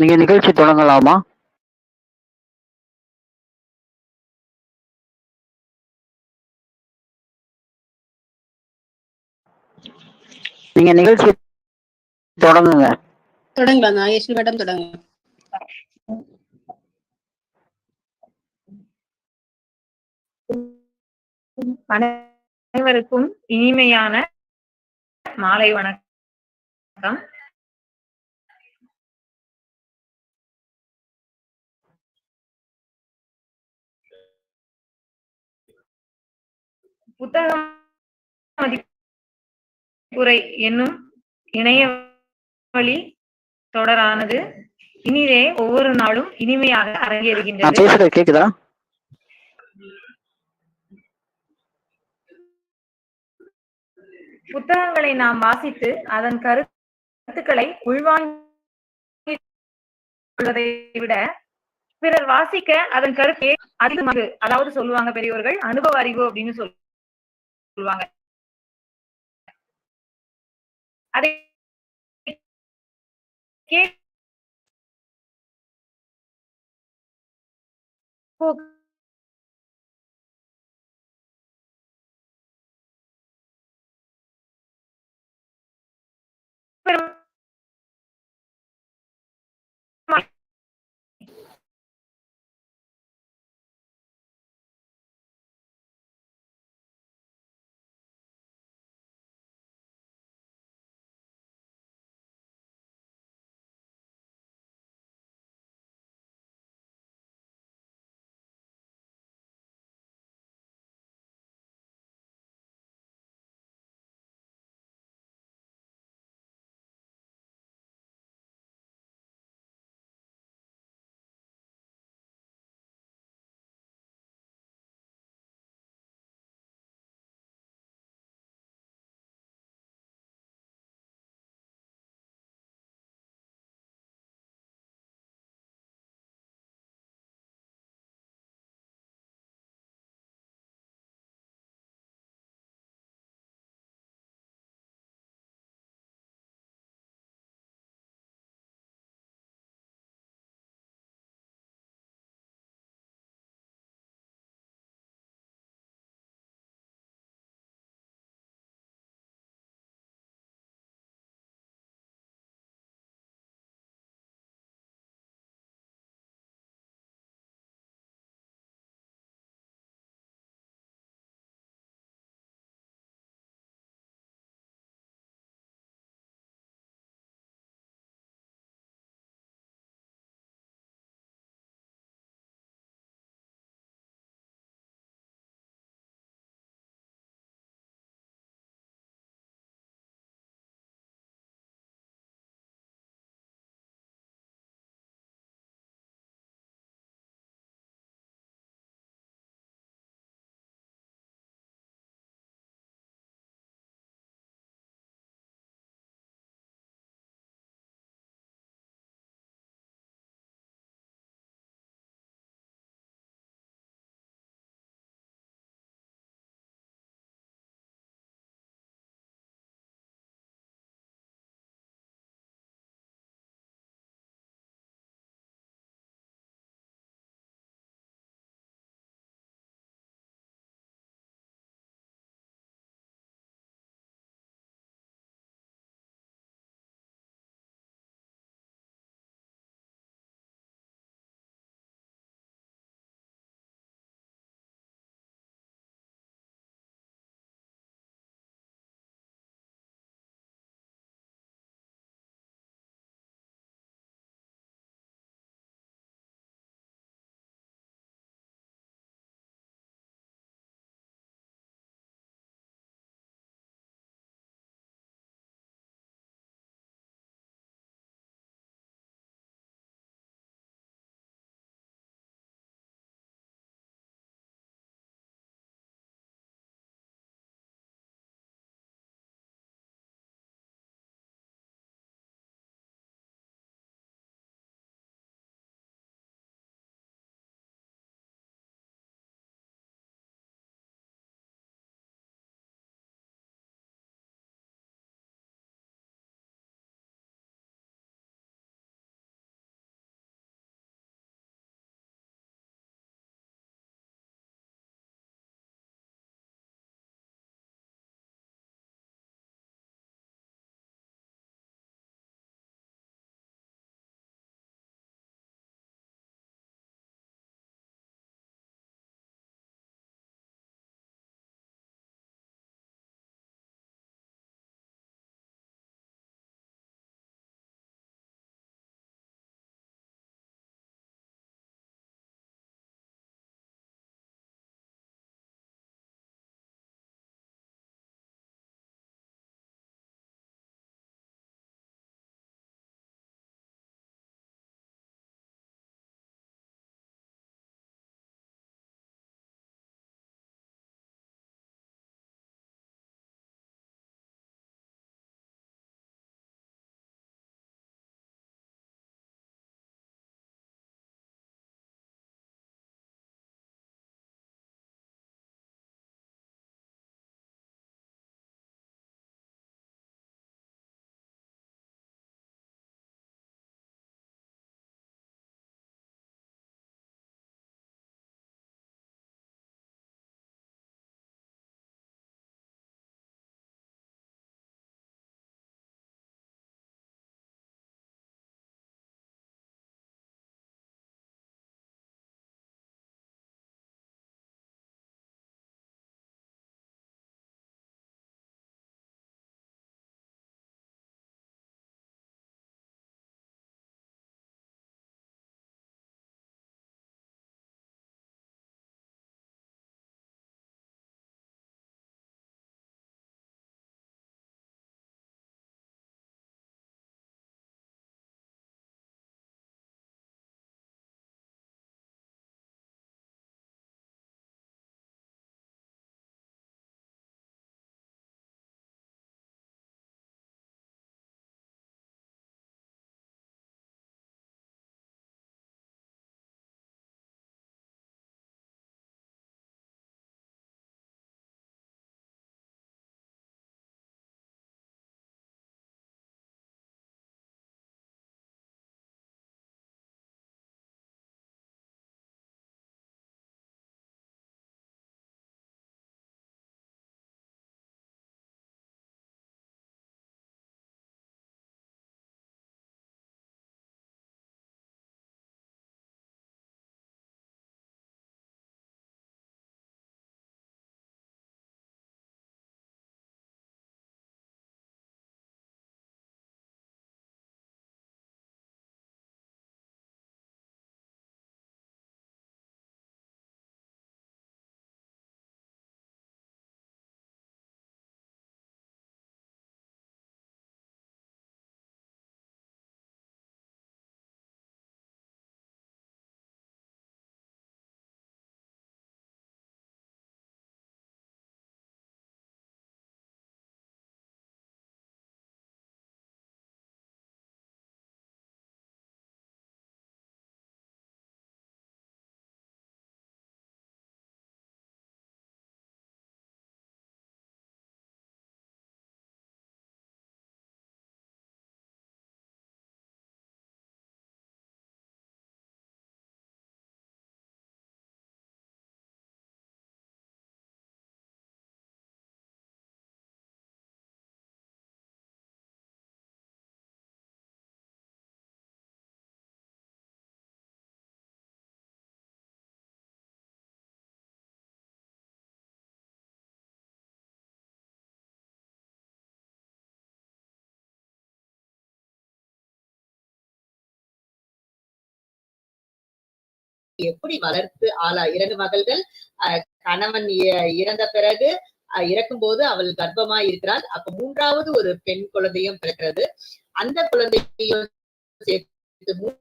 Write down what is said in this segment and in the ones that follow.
நீங்க நிகழ்ச்சி தொடங்கலாமா? நீங்க நிகழ்ச்சி தொடங்குங்க. தொடங்கலாம். நாகேஸ்வரி மேடம் தொடங்க. அனைவருக்கும் இனிமையான மாலை வணக்கம். புத்தகம் மதிப்புரை என்னும் இணைய வழி தொடரானது. இனிதே ஒவ்வொரு நாளும் இனிமையாக அரங்கேறுகின்றது. பேசுறது கேக்குதா? புத்தகங்களை நாம் வாசித்து அதன் கருத்துக்களை உள்வாங்கிக் கொள்வதை விட பிறர் வாசிக்க அதன் கருத்தை அதிகமாக அதாவது சொல்லுவாங்க பெரியவர்கள் அனுபவ அறிவு அப்படின்னு சொல்~ சொல்லுவாங்க அதை கேட்போ எப்படி வளர்த்து ஆளா? இரண்டு மகள்கள் கணவன் இறந்த பிறகு இறக்கும் போது அவள் கர்ப்பமா இருக்கிறாள். அப்ப மூன்றாவது ஒரு பெண் குழந்தையும் பிறக்கிறது. அந்த குழந்தையும் சேர்த்து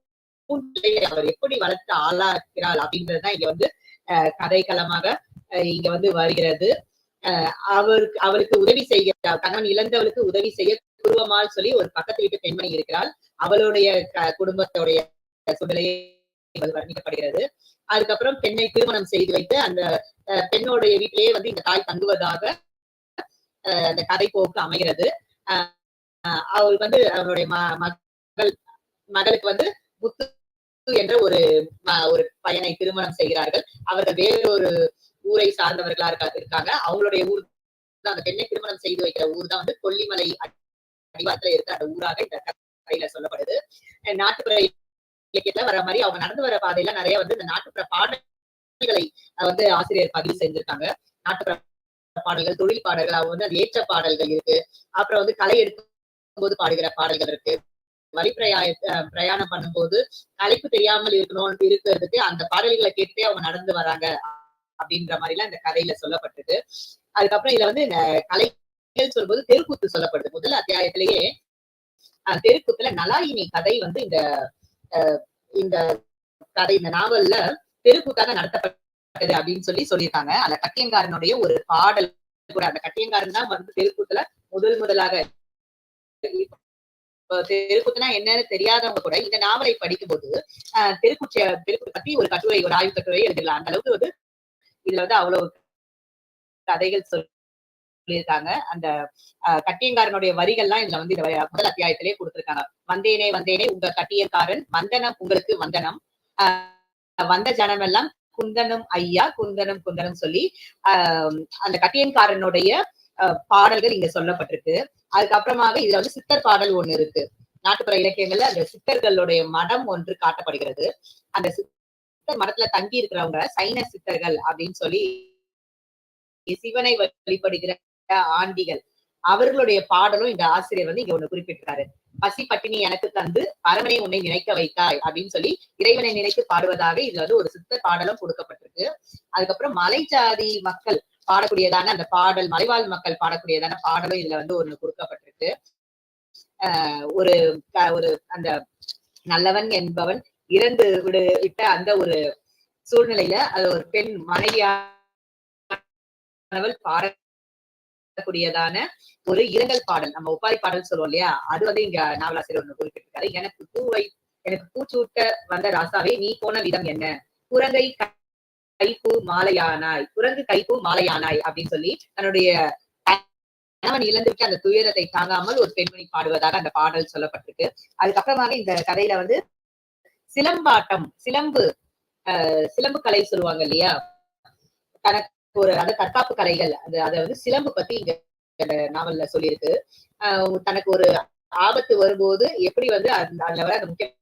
மூன்று அவர் எப்படி வளர்த்து ஆளாக்கிறாள் அப்படின்றதுதான் இங்க வந்து அஹ், கதைக்களமாக அஹ், இங்க வந்து வருகிறது. அவருக்கு அவளுக்கு உதவி செய்ய கணவன் இழந்தவளுக்கு உதவி செய்ய குருவமால் சொல்லி ஒரு பக்கத்து வீட்டு பெண்மணி இருக்கிறாள். அவளுடைய க- குடும்பத்துடைய சூழ்நிலையை என்பது வர்ணிக்கப்படுகிறது அதுக்கப்புறம் பெண்ணை திருமணம் செய்து வைத்து அந்த பெண்ணுடைய வீட்டிலேயே வந்து இந்த தாய் தங்குவதாக அந்த கதை போக்கு அமைகிறது. அஹ், அவள் வந்து அவருடைய மகள் மகளுக்கு வந்து முத்து என்ற ஒரு ஒரு பையனை திருமணம் செய்கிறார்கள். அவர்கள் வேறொரு ஊரை சார்ந்தவர்களா இருக்காங்க. அவங்களுடைய ஊர் அந்த பெண்ணை திருமணம் செய்து வைக்கிற ஊர் தான் வந்து கொல்லிமலை அடிவாரத்துல இருக்க அந்த ஊராக இந்த கதையில சொல்லப்படுது. நாட்டுப்புற இலக்கியத்துல வர மாதிரி அவங்க நடந்து வர பாதையில நிறைய வந்து இந்த நாட்டுப்புற பாடல்களை அஹ் வந்து ஆசிரியர் பதிவு செஞ்சிருக்காங்க. நாட்டுப்புற பாடல்கள் தொழில் பாடல்கள் அவங்க வந்து அது ஏற்ற பாடல்கள் இருக்கு. அப்புறம் வந்து கலை எடுக்கும் போது பாடுகிற பாடல்கள் இருக்கு. வழி அஹ் பிரயாணம் பண்ணும்போது கலைப்பு தெரியாமல் இருக்கணும் இருக்கிறதுக்கு அந்த பாடல்களை கேட்டு அவங்க நடந்து வராங்க அப்படின்ற மாதிரி எல்லாம் இந்த கதையில சொல்லப்பட்டிருக்கு. அதுக்கப்புறம் இதுல வந்து இந்த கலைகள் சொல்லும்போது தெருக்கூத்து சொல்லப்படுது. முதல் அத்தியாயத்திலேயே தெருக்கூத்துல நலாயினி கதை வந்து இந்த இந்த கதை இந்த நாவல்ல தெருக்கூத்தாக நடத்தப்பட்டது அப்படின்னு சொல்லி சொல்லியிருக்காங்க. அந்த கட்டியங்காரனுடைய ஒரு பாடல் கூட அந்த கட்டியங்காரன் தான் வந்து தெருக்கூத்துல முதல் முதலாக இப்போ தெருக்கூத்துனா என்னன்னு தெரியாதவங்க கூட இந்த நாவலை படிக்கும்போது ஆஹ் தெருக்கூச்ச தெருக்கூத்து பத்தி ஒரு கட்டுரை ஒரு ஆய்வு கட்டுரை எழுதிடலாம். அந்த அளவுக்கு வந்து இதுல வந்து அவ்வளவு கதைகள் சொல்லியிருக்காங்க. அந்த கட்டியங்காரனுடைய வரிகள்லாம் இதுல வந்து இந்த முதல் அத்தியாயத்திலே கொடுத்திருக்காங்க. வந்தேனே வந்தேனே உங்க கட்டியக்காரன் வந்தனம் உங்களுக்கு வந்தனம். வந்த ஜனம் எல்லாம் குந்தனம் ஐயா குந்தனம் குந்தனம் சொல்லி ஆஹ் அந்த கட்டியன்காரனுடைய பாடல்கள் இங்க சொல்லப்பட்டிருக்கு. அதுக்கப்புறமாக இதுல வந்து சித்தர் பாடல் ஒண்ணு இருக்கு. நாட்டுப்புற இலக்கியங்கள்ல அந்த சித்தர்களுடைய மடம் ஒன்று காட்டப்படுகிறது. அந்த சித்தர் மடத்துல தங்கி இருக்கிறவங்க சைன சித்தர்கள் அப்படின்னு சொல்லி சிவனை வழிபடுகிற ஆண்டிகள். அவர்களுடைய பாடலும் இந்த ஆசிரியர் வந்து இங்க ஒண்ணு குறிப்பிட்டிருக்காரு பசி பட்டினி எனக்கு தந்து பரமனை உன்னை நினைக்க வைத்தாய் அப்படின்னு சொல்லி இறைவனை நினைத்து பாடுவதாக இதுல வந்து ஒரு சித்த பாடலும் கொடுக்கப்பட்டிருக்கு. அதுக்கப்புறம் மலை ஜாதி மக்கள் பாடக்கூடியதான அந்த பாடல் மலைவாழ் மக்கள் பாடக்கூடியதான பாடலும் இதுல வந்து ஒண்ணு கொடுக்கப்பட்டிருக்கு. ஆஹ் ஒரு ஒரு அந்த நல்லவன் என்பவன் இறந்து விடு விட்ட அந்த ஒரு சூழ்நிலையில அது ஒரு பெண் மனைவியானவள் பாட பாடக்கூடியதான ஒரு இரங்கல் பாடல். நம்ம ஒப்பாரி பாடல் சொல்லுவோம் இல்லையா? அது வந்து இங்க நாவலாசிரியர் ஒண்ணு குறிப்பிட்டிருக்காரு. எனக்கு பூவை எனக்கு பூச்சூட்ட வந்த ராசாவே நீ போன விதம் என்ன? குரங்கை கைப்பூ மாலையானாய் குரங்கு கைப்பூ மாலையானாய் அப்படின்னு சொல்லி தன்னுடைய கணவன் இழந்துவிட்டு அந்த துயரத்தை தாங்காமல் ஒரு பெண்மணி பாடுவதாக அந்த பாடல் சொல்லப்பட்டிருக்கு. அதுக்கப்புறமாக இந்த கதையில வந்து சிலம்பாட்டம் சிலம்பு சிலம்பு கலை சொல்லுவாங்க இல்லையா? தனக்கு ஒரு அந்த தற்காப்பு கலைகள் அது அதை வந்து சிலம்பு பத்தி இங்க நாவல்ல சொல்லியிருக்கு. ஆஹ் தனக்கு ஒரு ஆபத்து வரும்போது எப்படி வந்து அந்த அதுல வர அந்த முக்கிய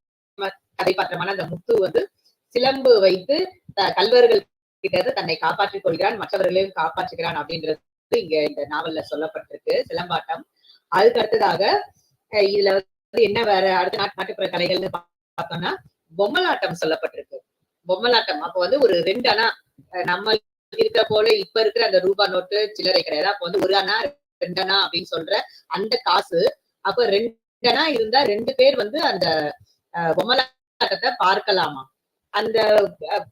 கதைப்பாற்றமான அந்த முத்து வந்து சிலம்பு வைத்து கல்வர்கள் கிட்ட இருந்து தன்னை காப்பாற்றிக் கொள்கிறான் மற்றவர்களையும் காப்பாற்றுகிறான் அப்படின்றது இங்க இந்த நாவல்ல சொல்லப்பட்டிருக்கு சிலம்பாட்டம். அதுக்கு அடுத்ததாக இதுல வந்து என்ன வேற அடுத்த நாட்டு நாட்டுப்புற கலைகள்னு பா- பார்த்தோம்னா பொம்மலாட்டம் சொல்லப்பட்டிருக்கு. பொம்மலாட்டம் அப்போ வந்து ஒரு ரெண்டு அண்ணா நம்ம இருக்கிற போல இப்ப இருக்கிற அந்த ரூபா நோட்டு சில்லறை கிடையாது அப்ப வந்து ஒரு அண்ணா ரெண்டு அண்ணா அப்படின்னு சொல்ற அந்த காசு அப்ப ரெண்டு இருந்தா ரெண்டு பேர் வந்து அந்த பொம்மலாட்டத்தை பார்க்கலாமா? அந்த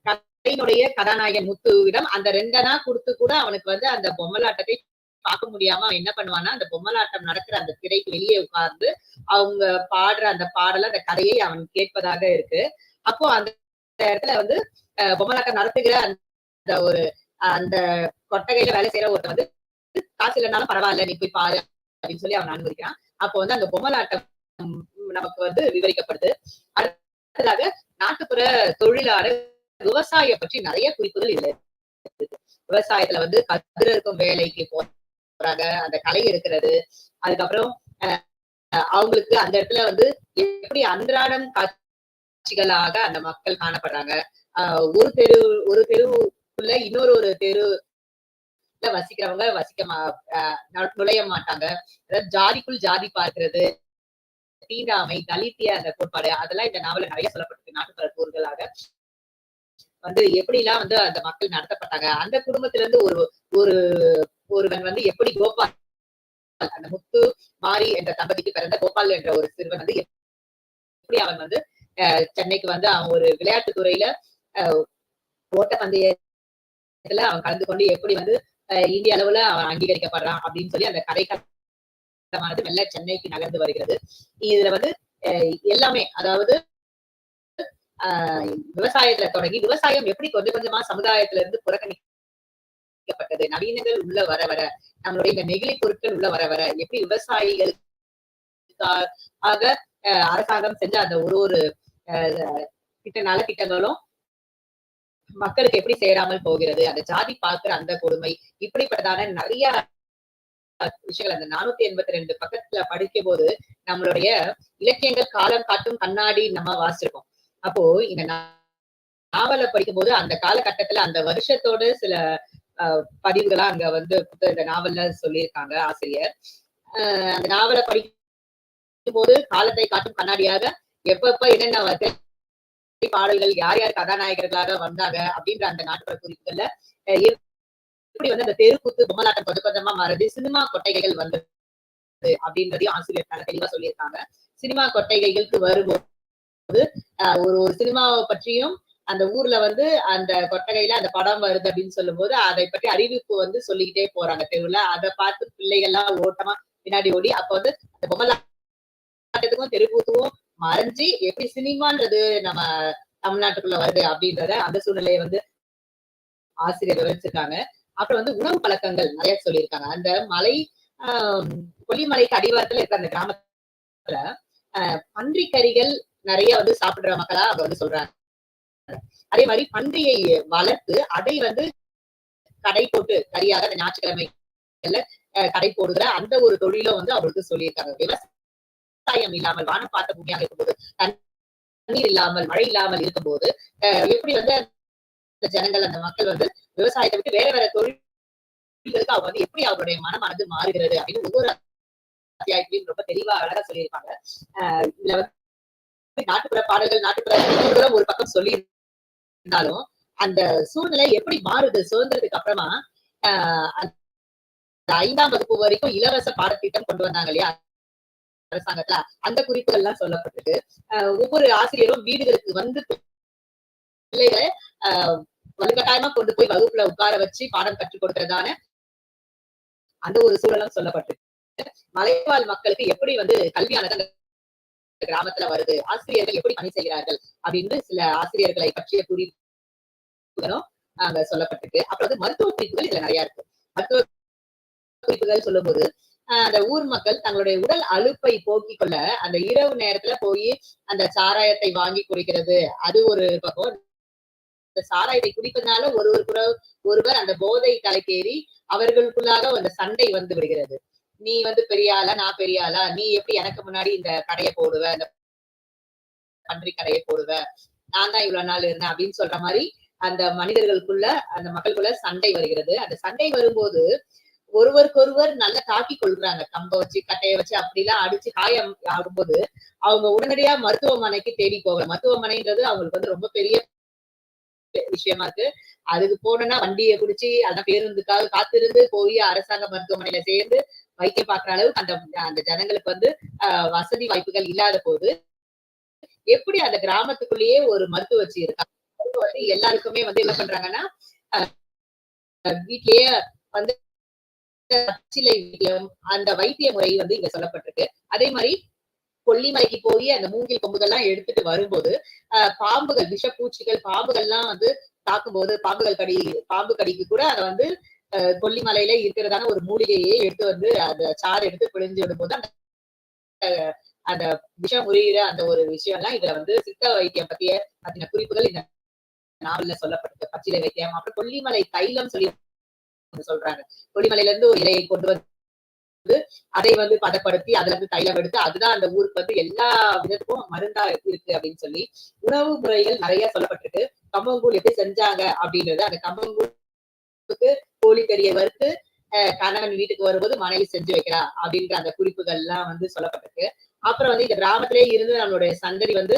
கதையினுடைய கதாநாயகன் முத்துவிடம் அந்த ரெண்டனா கொடுத்து கூட அவனுக்கு வந்து அந்த பொம்மலாட்டத்தை பார்க்க முடியாம என்ன பண்ணுவான்னா அந்த பொம்மலாட்டம் நடக்கிற அந்த திரைக்கு வெளியே உட்கார்ந்து அவங்க பாடுற அந்த பாடல அந்த கதையை அவன் கேட்பதாக இருக்கு. அப்போ அந்த இடத்துல வந்து பொம்மலாட்டம் நடத்துகிற அந்த ஒரு அந்த கொட்டகையில வேலை செய்யற ஒருத்தன் வந்து காசு இல்லைனாலும் பரவாயில்ல நீ போய் பாரு அப்படின்னு சொல்லி அவன் அனுமதிக்கிறான். அப்போ வந்து அந்த பொம்மலாட்டம் நமக்கு வந்து விவரிக்கப்படுது. அடுத்ததாக நாட்டுப்புற தொழிலாளர் விவசாயம் பற்றி நிறைய குறிப்புகள் இதுல விவசாயத்துல வந்து கதிர இருக்கும் வேலைக்கு போறாங்க அந்த கலை இருக்கிறது. அதுக்கப்புறம் அஹ், அவங்களுக்கு அந்த இடத்துல வந்து எப்படி அன்றாடம் காட்சிகளாக அந்த மக்கள் காணப்படுறாங்க. ஆஹ் ஒரு தெரு ஒரு தெரு இன்னொரு ஒரு தெருல வசிக்கிறவங்க வசிக்க நுழைய மாட்டாங்க. அதாவது ஜாதிக்குள் ஜாதி பார்க்கிறது தீண்டாமை தலித்திய அந்த கோட்பாடு அதெல்லாம் இந்த நாவல நிறைய சொல்லப்பட்டிருக்கு நாட்டுப்புற கூறுகளாக. வந்து எப்படிலாம் வந்து அந்த மக்கள் நடத்தப்பட்டாங்க அந்த குடும்பத்துல இருந்து ஒரு ஒரு ஒருவன் வந்து எப்படி கோபால் அந்த முத்து மாரி என்ற தம்பதிக்கு பிறந்த கோபால் என்ற ஒரு சிறுவன் வந்து எப்படி அவன் வந்து சென்னைக்கு வந்து அவன் ஒரு விளையாட்டு துறையில பந்தய இடத்துல அவன் கலந்து கொண்டு எப்படி வந்து இந்திய அளவுல அவன் அங்கீகரிக்கப்படுறான் அப்படின்னு சொல்லி அந்த கதை கட்டமானது மெல்ல சென்னைக்கு நகர்ந்து வருகிறது. இதுல வந்து எல்லாமே அதாவது ஆஹ் விவசாயத்துல தொடங்கி விவசாயம் எப்படி கொஞ்சம் கொஞ்சமா சமுதாயத்துல இருந்து புறக்கணிக்கப்பட்டது நவீனங்கள் உள்ள வர வர நம்மளுடைய இந்த நெகிழி பொருட்கள் உள்ள வர வர எப்படி விவசாயிகளுக்காக அரசாங்கம் செஞ்ச அந்த ஒரு ஒரு ஆஹ் திட்ட நலத்திட்டங்களும் மக்களுக்கு எப்படி சேராமல் போகிறது? அந்த ஜாதி பார்க்கிற அந்த கொடுமை இப்படிப்பட்டதான நிறைய விஷயங்கள். அந்த நானூத்தி எண்பத்தி ரெண்டு பக்கத்துல படிக்கும் போது நம்மளுடைய இலக்கியங்கள் காலம் காட்டும் கண்ணாடி நம்ம வாசிச்சிருக்கோம் அப்போ இந்த நா- நாவலை படிக்கும்போது அந்த காலகட்டத்துல அந்த வருஷத்தோட சில பதிவுகளா அங்க வந்து இந்த நாவல்ல சொல்லியிருக்காங்க ஆசிரியர். அந்த நாவலை படிக்கும் போது காலத்தை காட்டும் கண்ணாடியாக எப்பப்ப என்னென்ன வந்து பாடல்கள் யார் யார் கதாநாயகர்களாக வந்தாங்க அப்படின்ற அந்த நாட்டுப்புற குறிப்புகள்ல எப்படி வந்து அந்த தெருக்கூத்து பொம்மலாட்டம் கொஞ்சம் கொஞ்சமா மாறுது சினிமா கொட்டைகள் வந்தது அப்படின்றதையும் ஆசிரியர் தெளிவா சொல்லியிருக்காங்க. சினிமா கொட்டைகைகளுக்கு வரும்போது ஒரு ஒரு சினிமாவை பற்றியும் அந்த ஊர்ல வந்து அந்த கொட்டகையில அந்த படம் வருது அப்படின்னு சொல்லும் போது அதை பற்றி அறிவிப்பு வந்து சொல்லிக்கிட்டே போறாங்க தெருவுல. அதை பார்த்து பிள்ளைகள்லாம் ஓட்டமா பின்னாடி ஓடி அப்ப வந்து அந்த பொம்மலாட்டத்துக்கும் தெருக்கூத்துவும் மறைஞ்சு எப்படி சினிமான்றது நம்ம தமிழ்நாட்டுக்குள்ள வருது அப்படின்றத அந்த சூழ்நிலையை வந்து ஆசிரியர் விவரிச்சிருக்காங்க. அப்புறம் வந்து உணவு பழக்கங்கள் நிறைய சொல்லியிருக்காங்க. அந்த மலை ஆஹ் கொல்லிமலைக்கு அடிவாரத்துல இருக்க அந்த கிராமத்துல ஆஹ் பன்றி கறிகள் நிறைய வந்து சாப்பிடுற மக்களா அவங்க வந்து சொல்றாங்க. அதே மாதிரி பன்றியை வளர்த்து அதை வந்து கடை போட்டு கறியாக அந்த ஞாயிற்றுக்கிழமைகள்ல கடை போடுகிற அந்த ஒரு தொழிலும் வந்து அவருக்கு சொல்லியிருக்காங்க. விவசாயம் இல்லாமல் வானம் பார்த்த பூமியாக இருக்கும்போது தண்ணீர் இல்லாமல் மழை இல்லாமல் இருக்கும்போது எப்படி வந்து அந்த ஜனங்கள் அந்த மக்கள் வந்து விவசாயத்தை விட்டு வேற வேற தொழில்களுக்கு அவங்க வந்து எப்படி அவருடைய மனமானது மாறுகிறது அப்படின்னு ஒவ்வொரு அத்தியாயத்திலையும் ரொம்ப தெளிவா அழகா சொல்லியிருப்பாங்க. ஆஹ் இதுல வந்து நாட்டுப்புற பாடல்கள் நாட்டுப்புற ஒரு பக்கம் சொல்லி இருந்தாலும் அந்த சூழ்நிலை எப்படி மாறுது சுதந்திரத்துக்கு அப்புறமா ஆஹ் ஐந்தாம் வகுப்பு வரைக்கும் இலவச பாடத்திட்டம் கொண்டு வந்தாங்க இல்லையா? அரசாங்கத்துல அந்த குறிப்புகள் எல்லாம் சொல்லப்பட்டிருக்கு ஒவ்வொரு ஆசிரியரும் வீடுகளுக்கு வந்து பிள்ளைகளை ஆஹ் வலுக்கட்டாயமா கொண்டு போய் வகுப்புல உட்கார வச்சு பாடம் கற்றுக் கொடுக்கறதான அந்த ஒரு சூழலும் சொல்லப்பட்டிருக்கு. மலைவாழ் மக்களுக்கு எப்படி வந்து கல்வியானது கிராமத்துல வருது ஆசிரியர்கள் எப்படி பணி செய்கிறார்கள் அப்படின்னு சில ஆசிரியர்களை பற்றிய குறிப்புகளும் அங்க சொல்லப்பட்டிருக்கு. அப்புறம் வந்து மருத்துவ குறிப்புகள் இதுல நிறைய இருக்கு. மருத்துவ குறிப்புகள் சொல்லும்போது ஆஹ் அந்த ஊர் மக்கள் தங்களுடைய உடல் அழுப்பை போக்கிக் கொள்ள அந்த இரவு நேரத்துல போய் அந்த சாராயத்தை வாங்கி குடிக்கிறது. அது ஒரு பக்கம். இந்த சாராயத்தை குடிப்பதனால ஒருவர் கூட ஒருவர் அந்த போதை தலைக்கேறி அவர்களுக்குள்ளாக அந்த சண்டை வந்து விடுகிறது. நீ வந்து பெரிய ஆளா? நான் பெரிய ஆளா? நீ எப்படி எனக்கு முன்னாடி இந்த கடையை போடுவ? இந்த பன்றி கடையை போடுவ? நான் தான் இவ்வளவு நாள் இருந்தேன் அப்படின்னு சொல்ற மாதிரி அந்த மனிதர்களுக்குள்ள அந்த மக்களுக்குள்ள சண்டை வருகிறது. அந்த சண்டை வரும்போது ஒருவருக்கொருவர் நல்லா தாக்கி கொள்றாங்க. கம்ப வச்சு கட்டைய வச்சு அப்படிலாம் அடிச்சு காயம் ஆகும்போது அவங்க உடனடியா மருத்துவமனைக்கு தேடி போகலாம் மருத்துவமனைன்றது அவங்களுக்கு வந்து ரொம்ப பெரிய விஷயமா இருக்கு. அதுக்கு போனோம்னா வண்டியை குடிச்சு அதான் பேருந்துக்காக காத்திருந்து போய் அரசாங்க மருத்துவமனையில சேர்ந்து வைத்தியம் பாக்குற அளவுக்கு அந்த அந்த ஜனங்களுக்கு வந்து ஆஹ் வசதி வாய்ப்புகள் இல்லாத போது எப்படி அந்த கிராமத்துக்குள்ளேயே ஒரு மருத்துவச்சி இருக்கா இருக்காங்க வந்து எல்லாருக்குமே வந்து என்ன பண்றாங்கன்னா வீட்லயே வந்து பச்சிலை வைத்தியம் அந்த வைத்திய முறை வந்து இங்க சொல்லப்பட்டிருக்கு. அதே மாதிரி கொல்லிமலைக்கு போய் அந்த மூங்கில் கொம்புகள்லாம் எடுத்துட்டு வரும்போது பாம்புகள் விஷப்பூச்சிகள் பாம்புகள்லாம் வந்து தாக்கும்போது பாம்புகள் கடி பாம்பு கடிக்கு கூட அதை வந்து கொல்லிமலையில இருக்கிறதான ஒரு மூலிகையை எடுத்து வந்து அந்த சாறு எடுத்து பிழிஞ்சு விடும்போது அந்த அந்த விஷம் உரியிற அந்த ஒரு விஷயம் எல்லாம் இதுல வந்து சித்த வைத்தியம் பத்திய பத்தின குறிப்புகள் இந்த நாவல்ல சொல்லப்பட்டிருக்கு. பச்சிலை வைத்தியம் அப்புறம் கொல்லிமலை தைலம் சொல்லி சொல்றாங்க. கொல்லிமலையில இருந்து ஒரு இலையை கொண்டு வந்து அதை வந்து பதப்படுத்தி அதுல இருந்து தைலம் எடுத்து அதுதான் அந்த ஊருக்கு வந்து எல்லா விதத்துக்கும் மருந்தா இருக்கு அப்படின்னு சொல்லி உணவு முறைகள் நிறைய சொல்லப்பட்டிருக்கு. கம்பங்கூழ் எப்படி செஞ்சாங்க அப்படின்றது அந்த கம்பங்கூழுக்கு கோழிக்கறியை வறுத்து கணவன் வீட்டுக்கு வரும்போது மனைவி செஞ்சு வைக்கிறா அப்படின்ற அந்த குறிப்புகள் எல்லாம் வந்து சொல்லப்பட்டிருக்கு. அப்புறம் வந்து இந்த கிராமத்திலேயே இருந்து நம்மளுடைய சந்ததி வந்து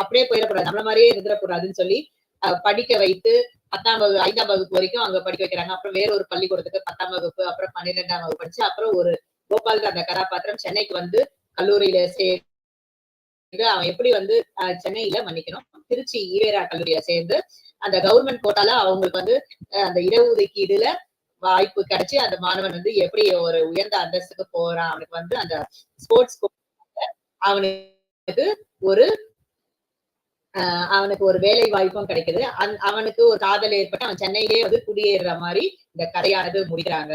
அப்படியே போயிடக்கூடாது. நம்மள மாதிரியே இருந்துடக்கூடாதுன்னு சொல்லி படிக்க வைத்து பத்தாம் வகுப்பு ஐந்தாம் வகுப்பு வரைக்கும் அங்க படிக்க வைக்கிறாங்க. அப்புறம் வேற ஒரு பள்ளிக்கூடத்துக்கு பத்தாம் வகுப்பு அப்புறம் பன்னிரெண்டாம் வகுப்பு படிச்சு அப்புறம் ஒரு கோபால் அந்த கதாபாத்திரம் சென்னைக்கு வந்து கல்லூரியில சேர்ந்து அவன் எப்படி வந்து சென்னையில மன்னிக்கணும். திருச்சி ஈவேரா கல்லூரியில சேர்ந்து அந்த கவர்மெண்ட் கோட்டால அவங்களுக்கு வந்து அந்த இடஒதுக்கீடுல வாய்ப்பு கிடைச்சு அந்த மாணவன் வந்து எப்படி ஒரு உயர்ந்த அந்தஸ்துக்கு போறான் அவனுக்கு வந்து அந்த ஸ்போர்ட்ஸ் அவனுக்கு ஒரு அவனுக்கு ஒரு வேலை வாய்ப்பும் கிடைக்குது அவனுக்கு ஒரு காதல் ஏற்பட்டு அவன் சென்னையிலே வந்து குடியேறுற மாதிரி இந்த கதையானது முடிக்கிறாங்க.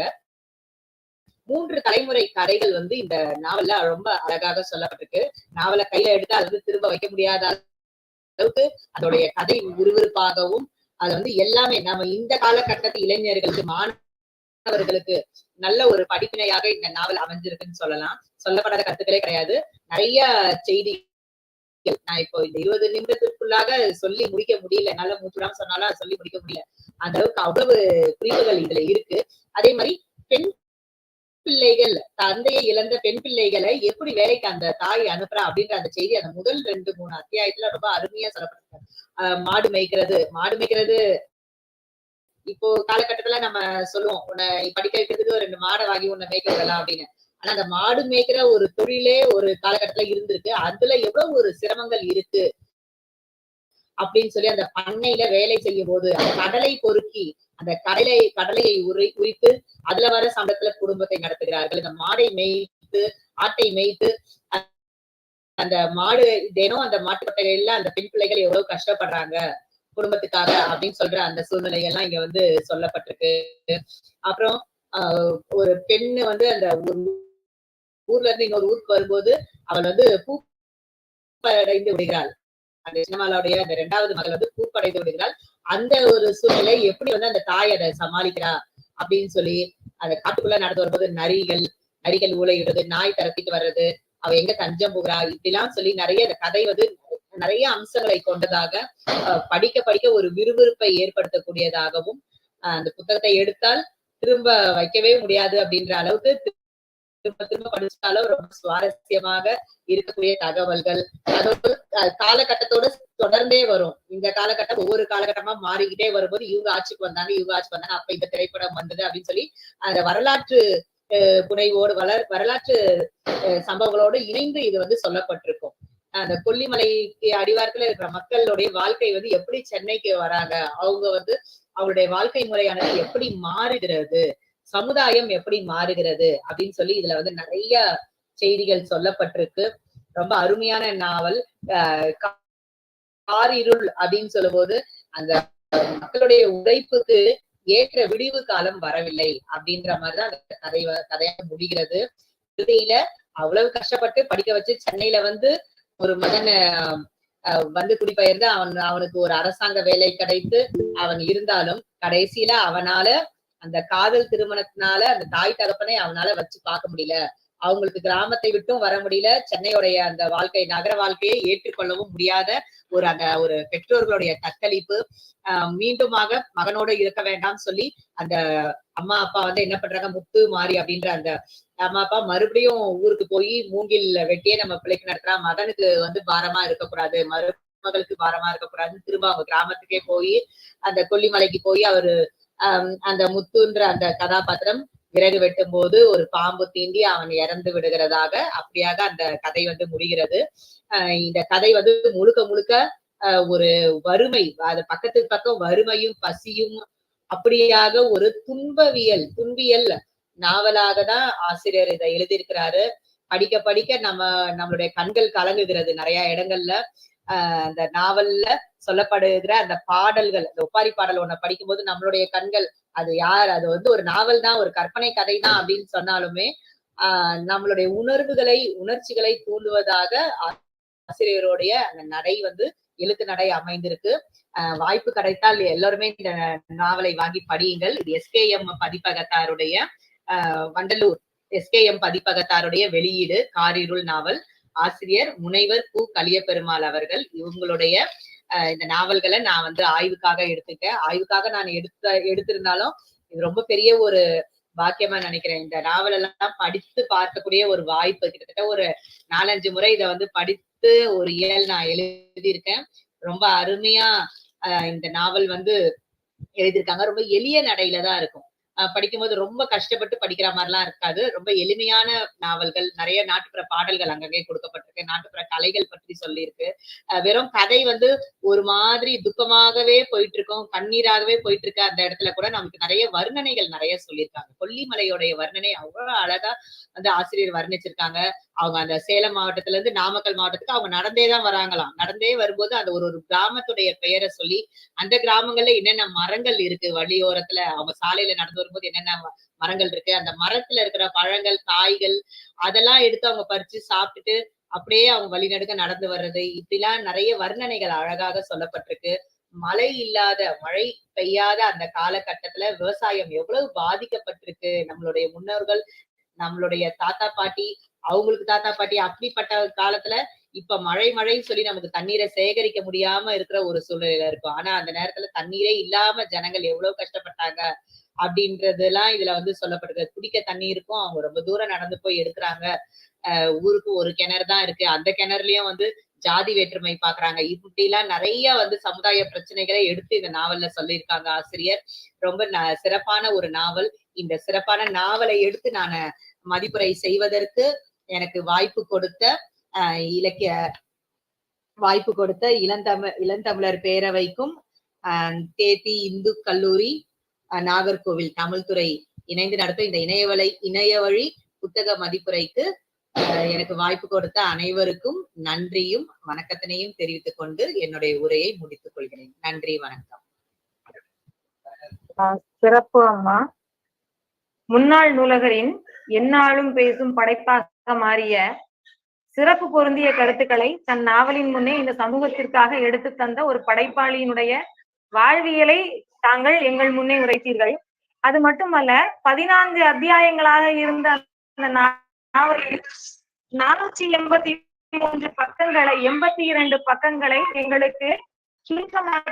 மூன்று தலைமுறை கதைகள் வந்து இந்த நாவல்ல ரொம்ப அழகாக சொல்லப்பட்டிருக்கு. நாவலை கையில எடுத்து அது வந்து திரும்ப வைக்க முடியாத அளவுக்கு அதோடைய கதை விறுவிறுப்பாகவும் அது வந்து எல்லாமே நம்ம இந்த காலகட்டத்து இளைஞர்களுக்கு மாணவர்களுக்கு நல்ல ஒரு படிப்பினையாக இந்த நாவல் அமைஞ்சிருக்குன்னு சொல்லலாம். சொல்லப்படாத கருத்துக்களே கிடையாது. நிறைய செய்தி நான் இப்போ இந்த இருபது நிமிடத்திற்குள்ளாக சொல்லி முடிக்க முடியல. என்னால மூச்சுடாம சொன்னாலும் சொல்லி முடிக்க முடியல. அந்த அளவுக்கு அவ்வளவு குறிப்புகள் இதுல இருக்கு. அதே மாதிரி பெண் பிள்ளைகள் தந்தையை இழந்த பெண் பிள்ளைகளை எப்படி வேலைக்கு அந்த தாய் அனுப்புறா அப்படின்ற அந்த செய்தி அந்த முதல் ரெண்டு மூணு அத்தியாயத்துல ரொம்ப அருமையா சொல்லப்பட்டிருக்கு. மாடு மேய்க்கிறது. மாடு மேய்க்கிறது இப்போ காலகட்டத்துல நம்ம சொல்லுவோம் உன்னை படிக்க வைக்கிறதுக்கு ரெண்டு மாடை வாங்கி உன்னை மேய்க்க விடலாம் அப்படின்னு. ஆனா அந்த மாடு மேய்க்கிற ஒரு தொழிலே ஒரு காலகட்டத்துல இருந்திருக்கு. அதுல எவ்வளவு ஒரு சிரமங்கள் இருக்கு அப்படின்னு சொல்லி அந்த பண்ணையில வேலை செய்யும் போது கடலை பொறுக்கி அந்த கடலை கடலையை உரி உரித்து அதுல வர சம்பளத்துல குடும்பத்தை நடத்துகிறார்கள். இந்த மாடை மேய்த்து ஆட்டை மேய்த்து அந்த மாடு தினம் அந்த மாட்டு கொட்டைகள்ல அந்த பெண் பிள்ளைகள் எவ்வளவு கஷ்டப்படுறாங்க குடும்பத்துக்காக அப்படின்னு சொல்ற அந்த சூழ்நிலை எல்லாம் இங்க வந்து சொல்லப்பட்டிருக்கு. அப்புறம் ஒரு பெண்ணு வந்து அந்த ஊர்ல இருந்து இன்னொரு ஊருக்கு வரும்போது அவள் வந்து பூப்படைந்து விடுகிறாள். அந்த சின்னமாலாவுடைய அந்த இரண்டாவது மகள் வந்து பூப்படைந்து விடுகிறாள். அந்த ஒரு சூழ்நிலை எப்படி வந்து அந்த தாய் அதை சமாளிக்கிறா அப்படின்னு சொல்லி அந்த காட்டுக்குள்ள நடந்து வரும்போது நரிகள் நரிகள் ஊழையிடுறது நாய் தரத்திட்டு வர்றது அவ எங்க தஞ்சம் போகிறா இப்படிலாம் சொல்லி நிறைய அந்த கதை வந்து நிறைய அம்சங்களை கொண்டதாக அஹ், படிக்க படிக்க ஒரு விறுவிறுப்பை ஏற்படுத்தக்கூடியதாகவும் அந்த புத்தகத்தை எடுத்தால் திரும்ப வைக்கவே முடியாது அப்படின்ற அளவுக்கு திரும்ப திரும்ப படிச்சாலும் ரொம்ப சுவாரஸ்யமாக இருக்கக்கூடிய தகவல்கள். அது ஒரு காலகட்டத்தோட தொடர்ந்தே வரும். இந்த காலகட்டம் ஒவ்வொரு காலகட்டமா மாறிக்கிட்டே வரும்போது இவங்க ஆட்சிக்கு வந்தாங்க இவங்க ஆட்சிக்கு வந்தாங்க அப்ப இந்த திரைப்படம் வந்தது அப்படின்னு சொல்லி அந்த வரலாற்று அஹ், புனைவோடு வளர் வரலாற்று சம்பவங்களோடு இணைந்து இது வந்து சொல்லப்பட்டிருக்கும். அந்த கொல்லிமலைக்கு அடிவாரத்துல இருக்கிற மக்களுடைய வாழ்க்கை வந்து எப்படி சென்னைக்கு வராங்க? அவங்க வந்து அவங்களுடைய வாழ்க்கை முறையானது எப்படி மாறுகிறது? சமுதாயம் எப்படி மாறுகிறது அப்படின்னு சொல்லி இதுல வந்து நிறைய செய்திகள் சொல்லப்பட்டிருக்கு. ரொம்ப அருமையான நாவல். அஹ் காரிருள் அப்படின்னு சொல்லும்போது அந்த மக்களுடைய உழைப்புக்கு ஏற்ற விடிவு காலம் வரவில்லை அப்படின்ற மாதிரிதான் அந்த கதை வ- கதையாக முடிகிறது. இறுதியில அவ்வளவு கஷ்டப்பட்டு படிக்க வச்சு சென்னையில வந்து ஒரு மகன் அஹ், வந்து குடிபெயர்ந்து அவன் அவனுக்கு ஒரு அரசாங்க வேலை கிடைத்து அவன் இருந்தாலும் கடைசியில அவனால அந்த காதல் திருமணத்தினால அந்த தாய் தகப்பனை அவனால வச்சு பார்க்க முடியல. அவங்களுக்கு கிராமத்தை விட்டும் வர முடியல. சென்னையுடைய அந்த வாழ்க்கை நகர வாழ்க்கையை ஏற்றுக்கொள்ளவும் முடியாத ஒரு அந்த ஒரு பெற்றோர்களுடைய தத்தளிப்பு ஆஹ் மீண்டுமாக மகனோட இருக்க வேண்டாம் சொல்லி அந்த அம்மா அப்பா வந்து என்ன பண்றாங்க? முத்து மாறி அப்படின்ற அந்த அம்மா அப்பா மறுபடியும் ஊருக்கு போய் மூங்கில் வெட்டியே நம்ம பிள்ளைக்கு நடத்துறா. மகனுக்கு வந்து பாரமா இருக்கக்கூடாது. மருமகளுக்கு பாரமா இருக்கக்கூடாதுன்னு திரும்ப அவங்க கிராமத்துக்கே போய் அந்த கொல்லிமலைக்கு போய் அவரு அந்த முத்துன்ற அந்த கதாபாத்திரம் விறகு வெட்டும் போது ஒரு பாம்பு தீண்டி அவன் இறந்து விடுகிறதாக அப்படியாக அந்த கதை வந்து முடிகிறது. ஆஹ் இந்த கதை வந்து முழுக்க முழுக்க ஆஹ் ஒரு வறுமை அது பக்கத்துக்கு பக்கம் வறுமையும் பசியும் அப்படியாக ஒரு துன்பவியல் துன்பியல் நாவலாக தான் ஆசிரியர் இதை எழுதியிருக்கிறாரு. படிக்க படிக்க நம்ம நம்மளுடைய கண்கள் கலங்குகிறது நிறைய இடங்கள்ல. அந்த நாவல்ல சொல்லப்படுகிற அந்த பாடல்கள் அந்த ஒப்பாரி பாடல் ஒண்ண படிக்கும்போது நம்மளுடைய கண்கள் அது யார் அது வந்து ஒரு நாவல் தான் ஒரு கற்பனை கதை தான் அப்படின்னு சொன்னாலுமே ஆஹ் நம்மளுடைய உணர்வுகளை உணர்ச்சிகளை தூண்டுவதாக ஆசிரியருடைய அந்த நடை வந்து எழுத்து நடை அமைந்திருக்கு. ஆஹ் வாய்ப்பு கிடைத்தால் எல்லாருமே இந்த நாவலை வாங்கி படியுங்கள். இது எஸ்கேஎம் பதிப்பகத்தாருடைய ஆஹ் வண்டலூர் எஸ்கேஎம் பதிப்பகத்தாருடைய வெளியீடு காரிருள் நாவல். ஆசிரியர் முனைவர் கு. கலியபெருமாள் அவர்கள் இவங்களுடைய இந்த நாவல்களை நான் வந்து ஆய்வுக்காக எடுத்துக்கேன். ஆய்வுக்காக நான் எடுத்த எடுத்திருந்தாலும் இது ரொம்ப பெரிய ஒரு பாக்கியமா நினைக்கிறேன். இந்த நாவல் எல்லாம் படித்து பார்க்கக்கூடிய ஒரு வாய்ப்பு கிட்டத்தட்ட ஒரு நாலஞ்சு முறை இதை வந்து படித்து ஒரு இயல் நான் எழுதியிருக்கேன். ரொம்ப அருமையா இந்த நாவல் வந்து எழுதியிருக்காங்க. ரொம்ப எளிய நடையில தான் இருக்கும். படிக்கும்போது ரொம்ப கஷ்டப்பட்டு படிக்கிற மாதிரிலாம் இருக்காது. ரொம்ப எளிமையான நாவல்கள் நிறைய நாட்டுப்புற பாடல்கள் அங்கங்கே கொடுக்கப்பட்டிருக்கு. நாட்டுப்புற கலைகள் பற்றி சொல்லியிருக்கு. ஆஹ் வெறும் கதை வந்து ஒரு மாதிரி துக்கமாகவே போயிட்டு இருக்கும் கண்ணீராகவே போயிட்டு இருக்க அந்த இடத்துல கூட நமக்கு நிறைய வர்ணனைகள் நிறைய சொல்லியிருக்காங்க. கொல்லிமலையோடைய வர்ணனை அவ்வளவு அழகா வந்து ஆசிரியர் வர்ணிச்சிருக்காங்க. அவங்க அந்த சேலம் மாவட்டத்துல இருந்து நாமக்கல் மாவட்டத்துக்கு அவங்க நடந்தே தான் வராங்களாம். நடந்தே வரும்போது அந்த ஒரு ஒரு கிராமத்துடைய பெயரை சொல்லி அந்த கிராமங்கள்ல என்னென்ன மரங்கள் இருக்கு? வழியோரத்துல அவங்க சாலையில நடந்து வரும்போது என்னென்ன மரங்கள் இருக்கு? அந்த மரத்துல இருக்கிற பழங்கள் காய்கள் அதெல்லாம் எடுத்து அவங்க பறிச்சு சாப்பிட்டுட்டு அப்படியே அவங்க வழிநடுக்க நடந்து வர்றது. இப்படிலாம் நிறைய வர்ணனைகள் அழகாக சொல்லப்பட்டிருக்கு. மழை இல்லாத மழை பெய்யாத அந்த காலகட்டத்துல விவசாயம் எவ்வளவு பாதிக்கப்பட்டிருக்கு. நம்மளுடைய முன்னோர்கள் நம்மளுடைய தாத்தா பாட்டி அவங்களுக்கு தாத்தா பாட்டி அப்படிப்பட்ட காலத்துல இப்ப மழை மழைன்னு சொல்லி நமக்கு தண்ணீரை சேகரிக்க முடியாம இருக்கிற ஒரு சூழ்நிலையில இருக்கும். ஆனா அந்த நேரத்துல தண்ணீரே இல்லாம ஜனங்கள் எவ்வளவு கஷ்டப்பட்டாங்க அப்படின்றதெல்லாம் இதுல வந்து சொல்லப்படுது. குடிக்க தண்ணி இருக்கும். அவங்க ரொம்ப தூரம் நடந்து போய் எடுக்கிறாங்க. அஹ் ஊருக்கு ஒரு கிணறு தான் இருக்கு. அந்த கிணறுலயும் வந்து ஜாதி வேற்றுமை பாக்குறாங்க. இப்படி எல்லாம் நிறைய வந்து சமுதாய பிரச்சனைகளை எடுத்து இந்த நாவல்ல சொல்லியிருக்காங்க ஆசிரியர். ரொம்ப ந- சிறப்பான ஒரு நாவல். இந்த சிறப்பான நாவலை எடுத்து நான் மதிப்புரை செய்வதற்கு எனக்கு வாய்ப்பு கொடுத்த இலக்கிய வாய்ப்பு கொடுத்த இளந்தமிழ் இளந்தமிழர் பேரவைக்கும் ஆஹ் தேதி இந்து கல்லூரி நாகர்கோவில் தமிழ்துறை இணைந்து நடத்தும் இந்த இணையவழி இணையவழி புத்தக மதிப்புரைக்கு எனக்கு வாய்ப்பு கொடுத்த அனைவருக்கும் நன்றியும் வணக்கத்தினையும் தெரிவித்துக் கொண்டு என்னுடைய உரையை முடித்துக் கொள்கிறேன். நன்றி வணக்கம். ஆஹ் சிறப்பு அம்மா. முன்னாள் நூலகரின் எந்நாளும் பேசும் படைப்பாக மாறிய சிறப்பு பொருந்திய கருத்துக்களை தன் நாவலின் முன்னே இந்த சமூகத்திற்காக எடுத்து தந்த ஒரு படைப்பாளியினுடைய வாழ்வியலை தாங்கள் எங்கள் முன்னே உரைத்தீர்கள். அது மட்டுமல்ல பதினான்கு அத்தியாயங்களாக இருந்த அந்த நாவலில் நானூற்றி எண்பத்தி மூன்று பக்கங்களை எண்பத்தி இரண்டு பக்கங்களை எங்களுக்கு சுருக்கமாக